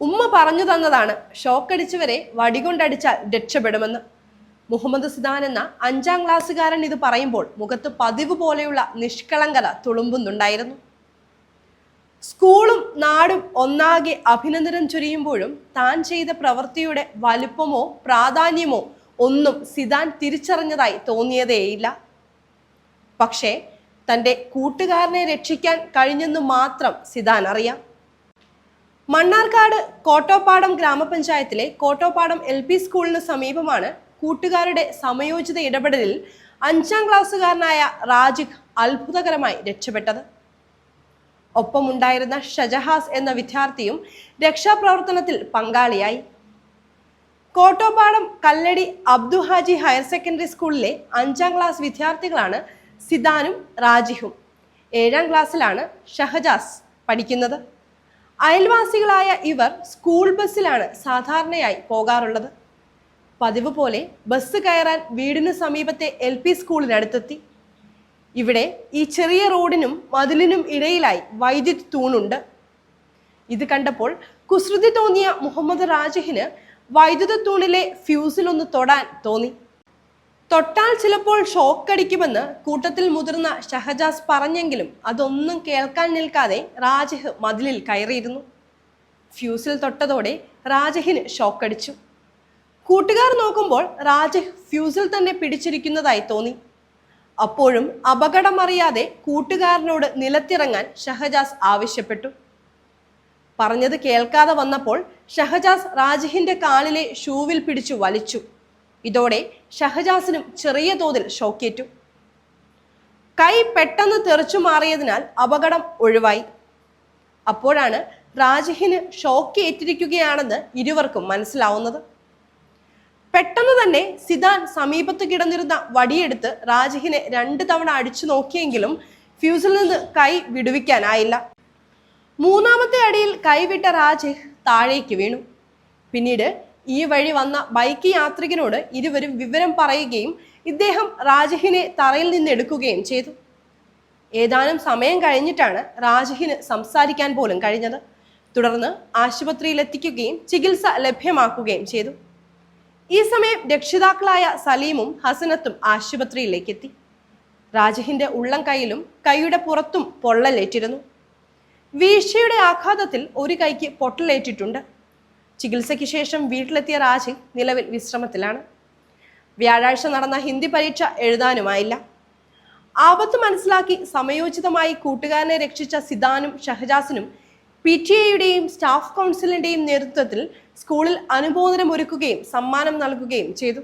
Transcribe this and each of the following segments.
ഉമ്മ പറഞ്ഞു തന്നതാണ്. ഷോക്കടിച്ചവരെ വടികൊണ്ടടിച്ചാൽ രക്ഷപ്പെടുമെന്ന്. മുഹമ്മദ് സിദാൻ എന്ന അഞ്ചാം ക്ലാസ്സുകാരൻ ഇത് പറയുമ്പോൾ മുഖത്ത് പതിവ് പോലെയുള്ള നിഷ്കളങ്കത തുളുമ്പുന്നുണ്ടായിരുന്നു. സ്കൂളും നാടും ഒന്നാകെ അഭിനന്ദനം ചൊരിയുമ്പോഴും താൻ ചെയ്ത പ്രവൃത്തിയുടെ വലുപ്പമോ പ്രാധാന്യമോ ഒന്നും സിദാൻ തിരിച്ചറിഞ്ഞതായി തോന്നിയതേയില്ല. പക്ഷേ തന്റെ കൂട്ടുകാരനെ രക്ഷിക്കാൻ കഴിഞ്ഞെന്ന് മാത്രം സിദാൻ അറിയാം. മണ്ണാർക്കാട് കോട്ടോപ്പാടം ഗ്രാമപഞ്ചായത്തിലെ കോട്ടോപ്പാടം എൽ പി സ്കൂളിന് സമീപമാണ് കൂട്ടുകാരുടെ സമയോചിത ഇടപെടലിൽ അഞ്ചാം ക്ലാസ്സുകാരനായ റാജിഖ് അത്ഭുതകരമായി രക്ഷപ്പെട്ടത്. ഒപ്പമുണ്ടായിരുന്ന ഷജഹാസ് എന്ന വിദ്യാർത്ഥിയും രക്ഷാപ്രവർത്തനത്തിൽ പങ്കാളിയായി. കോട്ടോപ്പാടം കല്ലടി അബ്ദു ഹാജി ഹയർ സെക്കൻഡറി സ്കൂളിലെ അഞ്ചാം ക്ലാസ് വിദ്യാർത്ഥികളാണ് സിദാനും റാജിഹും ഏഴാം ക്ലാസ്സിലാണ് ഷഹജാസ് പഠിക്കുന്നത്. അയൽവാസികളായ ഇവർ സ്കൂൾ ബസ്സിലാണ് സാധാരണയായി പോകാറുള്ളത്. പതിവ് പോലെ ബസ് കയറാൻ വീടിന് സമീപത്തെ എൽ പി സ്കൂളിനടുത്തെത്തി. ഇവിടെ ഈ ചെറിയ റോഡിനും മതിലിനും ഇടയിലായി വൈദ്യുതി തൂണുണ്ട്. ഇത് കണ്ടപ്പോൾ കുസൃതി തോന്നിയ മുഹമ്മദ് റാജിഹിന് വൈദ്യുത തൂണിലെ ഫ്യൂസിലൊന്ന് തൊടാൻ തോന്നി. തൊട്ടാൽ ചിലപ്പോൾ ഷോക്കടിക്കുമെന്ന് കൂട്ടത്തിൽ മുതിർന്ന ഷഹജാസ് പറഞ്ഞെങ്കിലും അതൊന്നും കേൾക്കാൻ നിൽക്കാതെ രാജഹ് മതിലിൽ കയറിയിരുന്നു. ഫ്യൂസിൽ തൊട്ടതോടെ റാജിഹിന് ഷോക്കടിച്ചു കൂട്ടുകാർ നോക്കുമ്പോൾ രാജഹ് ഫ്യൂസിൽ തന്നെ പിടിച്ചിരിക്കുന്നതായി തോന്നി. അപ്പോഴും അപകടമറിയാതെ കൂട്ടുകാരനോട് നിലത്തിറങ്ങാൻ ഷഹജാസ് ആവശ്യപ്പെട്ടു. പറഞ്ഞത് കേൾക്കാതെ വന്നപ്പോൾ ഷഹജാസ് രാജഹിന്റെ കാലിലെ ഷൂവിൽ പിടിച്ചു വലിച്ചു. ഇതോടെ ഷഹജാസിനും ചെറിയ തോതിൽ ഷോക്കേറ്റു. കൈ പെട്ടെന്ന് തെറിച്ചു മാറിയതിനാൽ അപകടം ഒഴിവായി. അപ്പോഴാണ് റാജിഹിന് ഷോക്ക് ഏറ്റിരിക്കുകയാണെന്ന് ഇരുവർക്കും മനസ്സിലാവുന്നത്. പെട്ടെന്ന് തന്നെ സിദാൻ സമീപത്ത് കിടന്നിരുന്ന വടിയെടുത്ത് റാജിഹിനെ രണ്ട് തവണ അടിച്ചു നോക്കിയെങ്കിലും ഫ്യൂസിൽ നിന്ന് കൈ വിടുവിക്കാനായില്ല. മൂന്നാമത്തെ അടിയിൽ കൈവിട്ട രാജഹ് താഴേക്ക് വീണു. പിന്നീട് ഈ വഴി വന്ന ബൈക്ക് യാത്രികനോട് ഇരുവരും വിവരം പറയുകയും ഇദ്ദേഹം രാജഹിനെ തറയിൽ നിന്ന് എടുക്കുകയും ചെയ്തു. ഏതാനും സമയം കഴിഞ്ഞിട്ടാണ് രാജഹിന് സംസാരിക്കാൻ പോലും കഴിഞ്ഞത്. തുടർന്ന് ആശുപത്രിയിൽ എത്തിക്കുകയും ചികിത്സ ലഭ്യമാക്കുകയും ചെയ്തു. ഈ സമയം രക്ഷിതാക്കളായ സലീമും ഹസനത്തും ആശുപത്രിയിലേക്ക് എത്തി രാജഹിന്റെ ഉള്ളം കൈയിലും കൈയുടെ പുറത്തും പൊള്ളലേറ്റിരുന്നു. വീഴ്ചയുടെ ആഘാതത്തിൽ ഒരു കൈക്ക് പൊട്ടലേറ്റിട്ടുണ്ട്. ചികിത്സയ്ക്ക് ശേഷം വീട്ടിലെത്തിയ രാജി നിലവിൽ വിശ്രമത്തിലാണ്. വ്യാഴാഴ്ച നടന്ന ഹിന്ദി പരീക്ഷ എഴുതാനുമായില്ല. ആപത്ത് മനസ്സിലാക്കി സമയോചിതമായി കൂട്ടുകാരനെ രക്ഷിച്ച സിദാനും ഷഹജാസിനും പി ടി എയുടെയും സ്റ്റാഫ് കൗൺസിലിന്റെയും നേതൃത്വത്തിൽ സ്കൂളിൽ അനുമോദനം ഒരുക്കുകയും സമ്മാനം നൽകുകയും ചെയ്തു.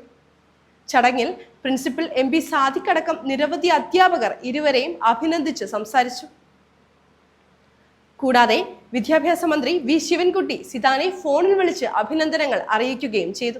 ചടങ്ങിൽ പ്രിൻസിപ്പൽ എം പി സാദിഖടക്കം നിരവധി അധ്യാപകർ ഇരുവരെയും അഭിനന്ദിച്ച് സംസാരിച്ചു. കൂടാതെ വിദ്യാഭ്യാസ മന്ത്രി വി ശിവൻകുട്ടി സിതാനെ ഫോണിൽ വിളിച്ച് അഭിനന്ദനങ്ങൾ അറിയിക്കുകയും ചെയ്തു.